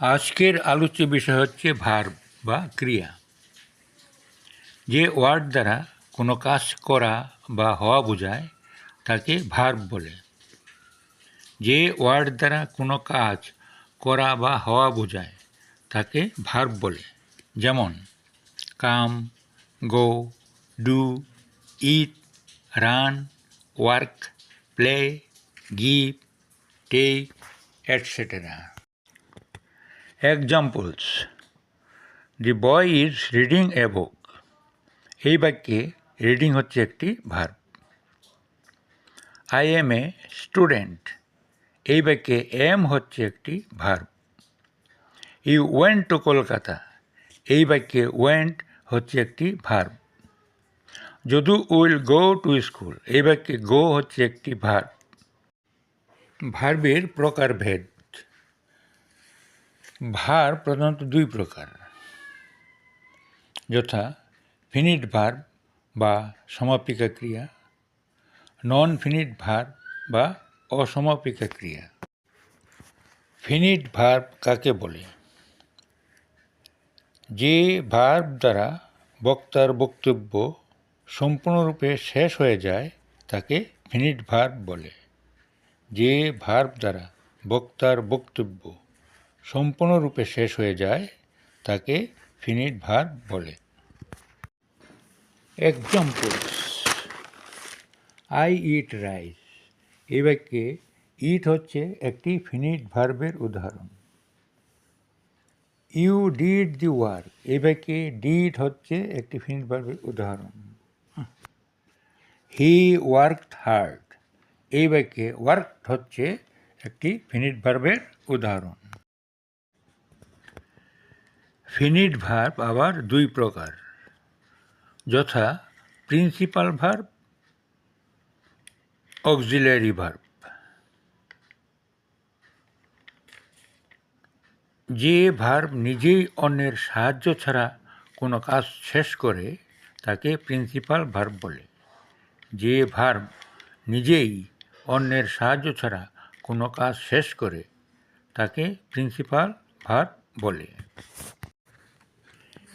আজকের আলোচ্য বিষয় হচ্ছে ভার্ব বা ক্রিয়া। যে ওয়ার্ড দ্বারা কোনো কাজ করা বা হওয়া বোঝায়, তাকে ভার্ব বলে। যে ওয়ার্ড দ্বারা কোনো কাজ করা বা হওয়া বোঝায়, তাকে ভার্ব বলে। যেমন, come, go, do, eat, run, work, play, give, take, etcetera. Examples the boy is reading a book এই বাক্যে রিডিং হচ্ছে একটি verb I am a student এই বাক্যে এম হচ্ছে একটি verb you went to Kolkata এই বাক্যে ওয়েন্ট হচ্ছে একটি verb Jadu will go to school এই বাক্যে গো হচ্ছে একটি ভার্ব ভার্বের প্রকারভেদ. ভার প্রধানত দুই প্রকার। যথা ফিনিট ভার বা সমাপিকা ক্রিয়া নন ফিনিট ভার বা অসমাপিকা ক্রিয়া। ফিনিট ভার্ব কাকে বলে? যে ভার্ব দ্বারা বক্তার বক্তব্য সম্পূর্ণরূপে শেষ হয়ে যায়, তাকে ফিনিট ভার্ব বলে। যে ভার্ব দ্বারা বক্তার বক্তব্য সম্পূর্ণরূপে শেষ হয়ে যায় তাকে ফিনিট ভার্ব বলে। এক্সাম্পলস আই ইট রাইস এই বাক্যে ইট হচ্ছে একটি ফিনিট ভার্বের উদাহরণ। ইউ ডিড দি ওয়ার্ক এই বাক্যে ডিড হচ্ছে একটি ফিনিট ভার্বের উদাহরণ। হি ওয়ার্ক হার্ড এই বাক্যে ওয়ার্ক হচ্ছে একটি ফিনিট ভার্বের উদাহরণ। ফিনিট ভার্ব আবার দুই প্রকার। যথা প্রিন্সিপাল ভার্ব অক্সিলারি ভার্ব যে ভার্ব নিজেই অন্যের সাহায্য ছাড়া কোনো কাজ শেষ করে, তাকে প্রিন্সিপাল ভার্ব বলে। যে ভার্ব নিজেই অন্যের সাহায্য ছাড়া কোনো কাজ শেষ করে, তাকে প্রিন্সিপাল ভার্ব বলে।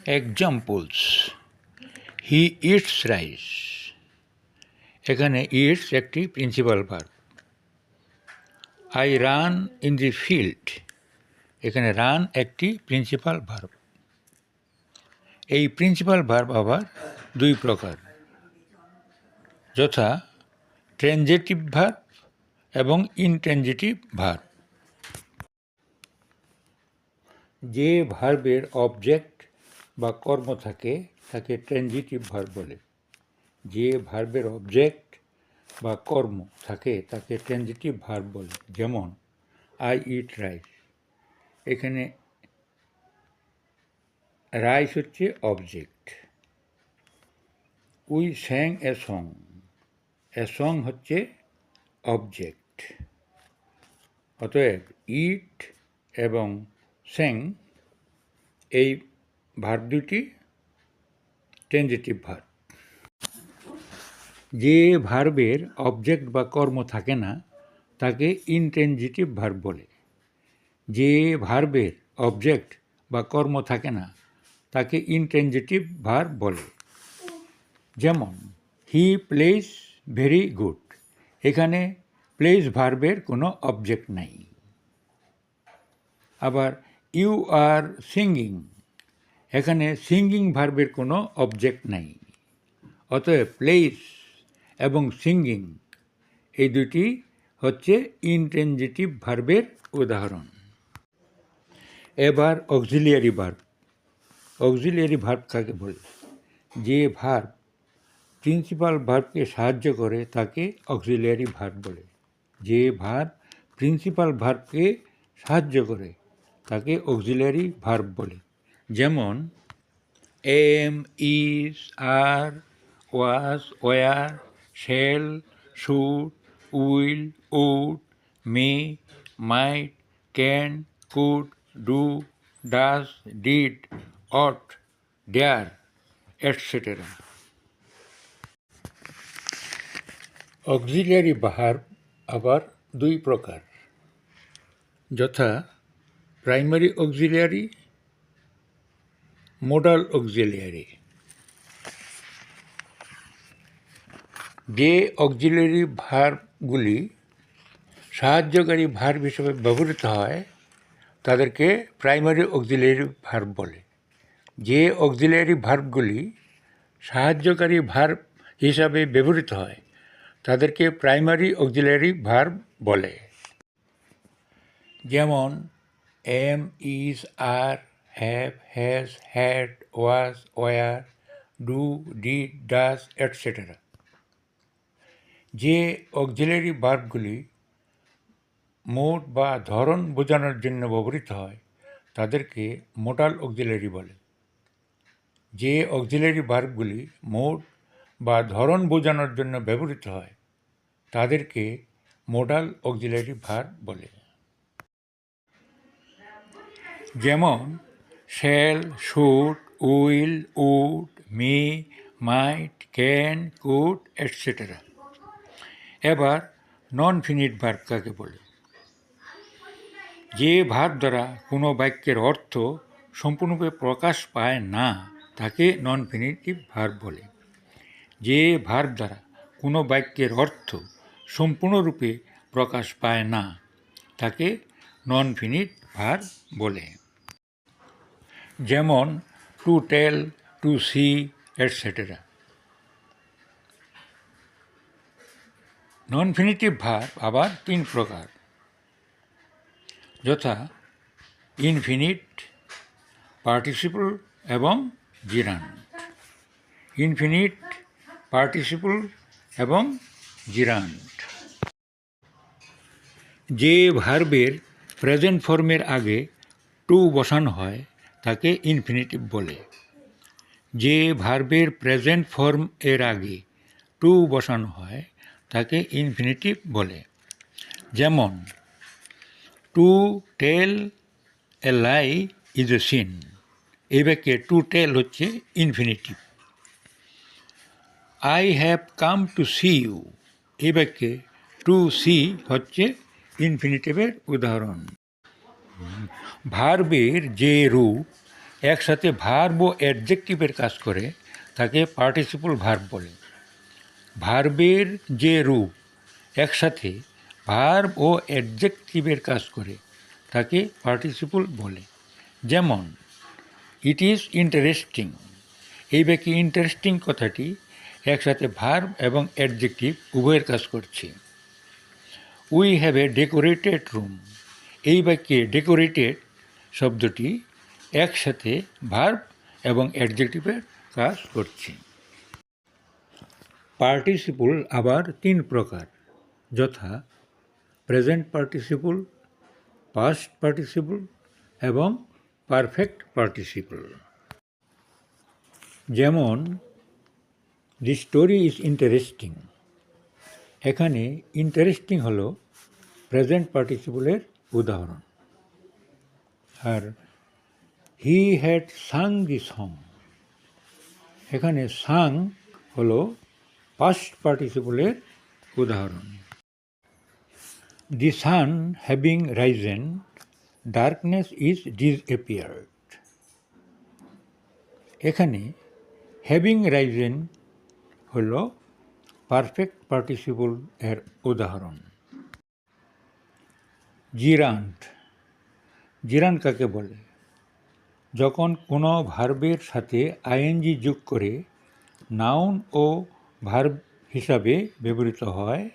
এক্সাম্পলস হি ইটস রাইস এখানে ইটস একটি principal verb I run in the field এখানে রান একটি প্রিন্সিপাল ভার্ব এই প্রিন্সিপাল ভার্ব আবার দুই প্রকার। যথা ট্রেনজেটিভ ভার্ব এবং ইনট্রেনজেটিভ ভার্ব যে ভার্বের অবজেক্ট বা কর্ম থাকে, তাকে ট্রেনজিটিভ ভার্ব বলে। যে ভার্বের অবজেক্ট বা কর্ম থাকে, তাকে ট্রেনজিটিভ ভার্ব বলে। যেমন আই ইট রাইস এখানে রাইস হচ্ছে object we sang a song a song হচ্ছে অবজেক্ট অতএব ইট এবং স্যাং এই ভার্ব দুটি ট্রেনজেটিভ ভার্ব যে ভার্বের অবজেক্ট বা কর্ম থাকে না, তাকে ইনট্রেনজিটিভ ভার্ব বলে। যে ভার্বের অবজেক্ট বা কর্ম থাকে না, তাকে ইনট্রেনজিটিভ ভার্ব বলে। যেমন হি প্লেস ভেরি গুড এখানে প্লেস ভার্বের কোনো অবজেক্ট নাই। আবার ইউ আর সিঙ্গিং এখানে সিঙ্গিং ভার্বের কোনো অবজেক্ট নাই। অতএব প্লেস এবং সিঙ্গিং এই দুটি হচ্ছে ইনটেনজিটিভ ভার্বের উদাহরণ। এবার অক্সিলিয়ারি ভার্ব অক্সিলিয়ারি ভার্ব কাকে বলে? যে ভার্ব প্রিন্সিপাল ভার্বকে সাহায্য করে তাকে অক্সিলিয়ারি ভার্ব বলে। যে ভার্ব প্রিন্সিপাল ভার্বকে সাহায্য করে তাকে অক্সিলিয়ারি ভার্ব বলে। যেমন, am is are was were, shall should will would may, might can could do, does, did, ought, dare, etcetera. Auxiliary verb আবার দুই প্রকার, যথা প্রাইমারি অক্সিলিয়ারি মোডাল অক্সিলিয়ারি যে অক্সিলিয়ারি ভার্বগুলি সাহায্যকারী ভার্ব হিসেবে ব্যবহৃত হয়, তাদেরকে প্রাইমারি অক্সিলিয়ারি ভার্ব বলে। যে অক্সিলিয়ারি ভার্বগুলি সাহায্যকারী ভার্ব হিসাবে ব্যবহৃত হয়, তাদেরকে প্রাইমারি অক্সিলিয়ারি ভার্ব বলে। যেমন am is are have has had was were do did does etcetera যে অক্সিলারি ভার্বগুলি মোড বা ধরন বোঝানোর জন্য ব্যবহৃত হয়, তাদেরকে মোটাল অক্সিলারি বলে। যে অক্সিলারি ভার্বগুলি মোড বা ধরন বোঝানোর জন্য ব্যবহৃত হয়, তাদেরকে মোডাল অক্সিলারি ভার্ব বলে। যেমন shall should will would may, might can could etcetera এবার নন ফিনিট ভার্ব কাকে বলে। যে ভার্ব দ্বারা কোনো বাক্যের অর্থ সম্পূর্ণরূপে প্রকাশ পায় না, তাকে নন ফিনিটিভ ভার্ব বলে। যে ভার্ব দ্বারা কোনো বাক্যের অর্থ সম্পূর্ণরূপে প্রকাশ পায় না, তাকে নন ফিনিট ভার্ব বলে। যেমন to tell, to see etcetera non finitive verb আবার তিন প্রকার। যথা ইনফিনিট পার্টিসিপল এবং জিরান্ট ইনফিনিট পার্টিসিপল এবং জিরান্ট যে ভার্বের প্রেজেন্ট ফর্মের আগে টু বসানো হয় তাকে ইনফিনিটিভ বলে। যে ভার্বের প্রেজেন্ট ফর্ম এর আগে টু বসানো হয়, তাকে ইনফিনিটিভ বলে। যেমন to tell a lie is a sin এই টু টেল হচ্ছে infinitive I have come to see you এই টু সি হচ্ছে ইনফিনিটিভের উদাহরণ। ভার্বের যে রূপ একসাথে ভার্ব ও অ্যাডজেক্টিভের কাজ করে, তাকে পার্টিসিপল ভার্ব বলে। ভার্বের যে রূপ একসাথে ভার্ব ও অ্যাডজেক্টিভের কাজ করে, তাকে পার্টিসিপল বলে। যেমন ইট ইজ ইন্টারেস্টিং এই ব্যক্তি ইন্টারেস্টিং কথাটি একসাথে ভার্ব এবং অ্যাডজেক্টিভ উভয়ের কাজ করছে। We have a decorated room এই বাক্যে ডেকোরেটেড শব্দটি একসাথে ভার্ব এবং অ্যাডজেক্টিভের কাজ করছে। পার্টিসিপুল আবার তিন প্রকার, যথা প্রেজেন্ট পার্টিসিপল পাস্ট পার্টিসিপল এবং পারফেক্ট পার্টিসিপল যেমন দি স্টোরি ইজ ইন্টারেস্টিং এখানে ইন্টারেস্টিং হলো প্রেজেন্ট পার্টিসিপলের উদাহরণ। আর he had Tsang the song এখানে সাং হলো পাস্ট পার্টিসিপলের উদাহরণ। The sun having risen darkness is disappeared এখানে হ্যাভিং রাইজেন হল পারফেক্ট পার্টিসিপল এর উদাহরণ। জিরান্ট। জিরান কাকে বলে? যখন কোনো ভার্বের সাথে আইএনজি যোগ করে নাউন ও ভার্ব হিসাবে ব্যবহৃত হয়,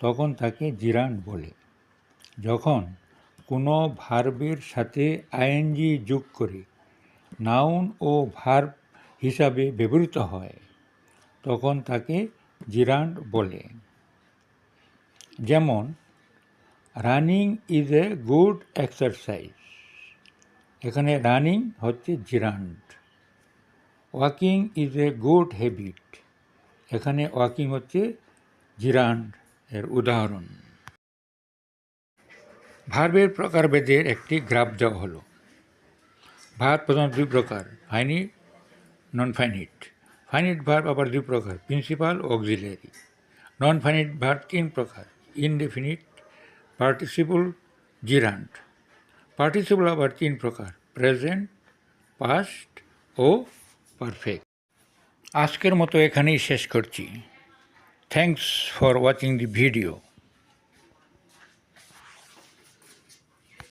তখন তাকে জিরান্ট বলে। যখন কোনো ভার্বের সাথে আইএনজি যোগ করে নাউন ও ভার্ব হিসাবে ব্যবহৃত হয়, তখন তাকে জিরান্ট বলে। যেমন running is a good exercise এখানে রানিং হচ্ছে gerund. Walking is a good habit এখানে ওয়াকিং হচ্ছে জিরান্ট এর উদাহরণ। ভার্বের প্রকারভেদের একটি গ্রাফ দেওয়া হলো। ভার্ব প্রধানত দুই প্রকার finite non finite finite verb আবার দুই প্রকার principal auxiliary non finite verb তিন প্রকার ইনডেফিনিট পার্টিসিপল জিরান্ট পার্টিসিপল আবার তিন প্রকার প্রেজেন্ট পাস্ট ও পারফেক্ট আজকের মতো এখানেই শেষ করছি। Thanks for watching the video